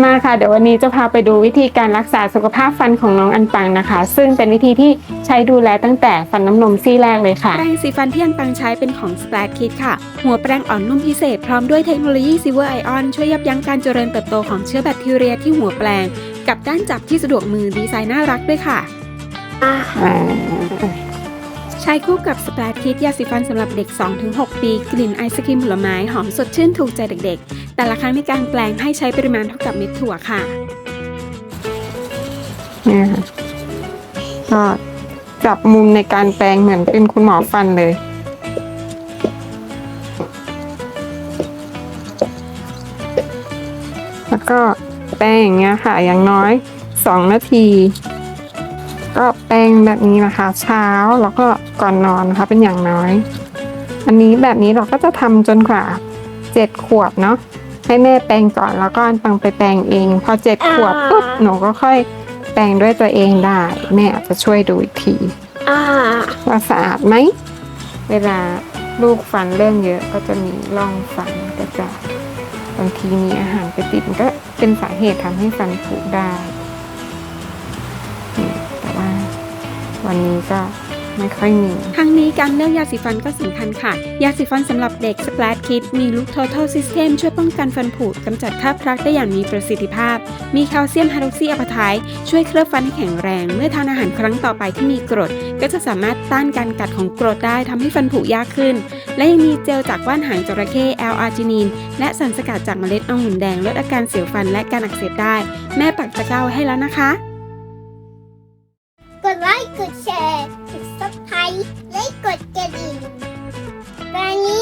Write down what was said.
มาค่ะเดี๋ยววันนี้จะพาไปดูวิธีการรักษาสุขภาพฟันของน้องอันปังนะคะ ซึ่งเป็นวิธีที่ใช้ดูแลตั้งแต่ฟันน้ำนมซี่แรกเลยค่ะ แปรงสีฟันที่อันปังใช้เป็นของ Splat Kit ค่ะ หัวแปรงอ่อนนุ่มพิเศษพร้อมด้วยเทคโนโลยี Silver Ion ช่วยยับยั้งการเจริญเติบโตของเชื้อแบคทีเรียที่หัวแปรง กับด้านจับที่สะดวกมือดีไซน์น่ารักด้วยค่ะอ่า ใช้คู่กับ Splat Kit ยาสีฟันสำหรับเด็ก 2-6 ปี กลิ่นไอศครีมผลไม้หอมสดชื่นถูกใจเด็กๆ แต่ละครั้งในการแปลงให้ใช้ปริมาณเท่ากับเม็ดถั่วค่ะนี่ค่ะก็จับมุมในการแปรงเหมือนเป็นคุณหมอฟันเลย แล้วก็แปรงอย่างเงี้ยค่ะ อย่างน้อยสองนาที ก็แปรงแบบนี้นะคะ เช้าแล้วก็ก่อนนอนนะคะเป็นอย่างน้อย อันนี้แบบนี้เราก็จะทำจนกว่าเจ็ดขวบเนาะให้แม่แปรงก่อนแล้วก็อันปังไปแปรงเอง พอเจ็ดขวบปุ๊บหนูก็ค่อยแปรงด้วยตัวเองได้ แม่อาจจะช่วยดูอีกทีอ่าว่าสะอาดไหมเวลาลูกฟันเริ่มเยอะก็จะมีร่องฟันก็จะบางทีมีอาหารไปติดมันก็เป็นสาเหตุทำให้ฟันผุได้ วันนี้ก็ไม่ค่อยมี ทั้งนี้การเลือกยาสีฟันก็สำคัญค่ะ ยาสีฟันสำหรับเด็ก Splat Kit มี Look Total System ช่วยป้องกันฟันผุกำจัดคราบพลักได้อย่างมีประสิทธิภาพ มีแคลเซียมไฮดรอกซีอะพาไทด์ช่วยเคลือบฟันให้แข็งแรง เมื่อทานอาหารครั้งต่อไปที่มีกรด ก็จะสามารถต้านการกัดของกรดได้ทำให้ฟันผุยากขึ้น และยังมีเจลจากว่านหางจระเข้แอลอาร์จินีนและสารสกัดจากเมล็ดองุ่นแดงลดอาการเสียวฟันและการอักเสบได้ แม่ปักตะก้าวให้แล้วนะคะ ไลค์ กดแชร์กดซับสไครต์และกดกระดิ่งวันนี้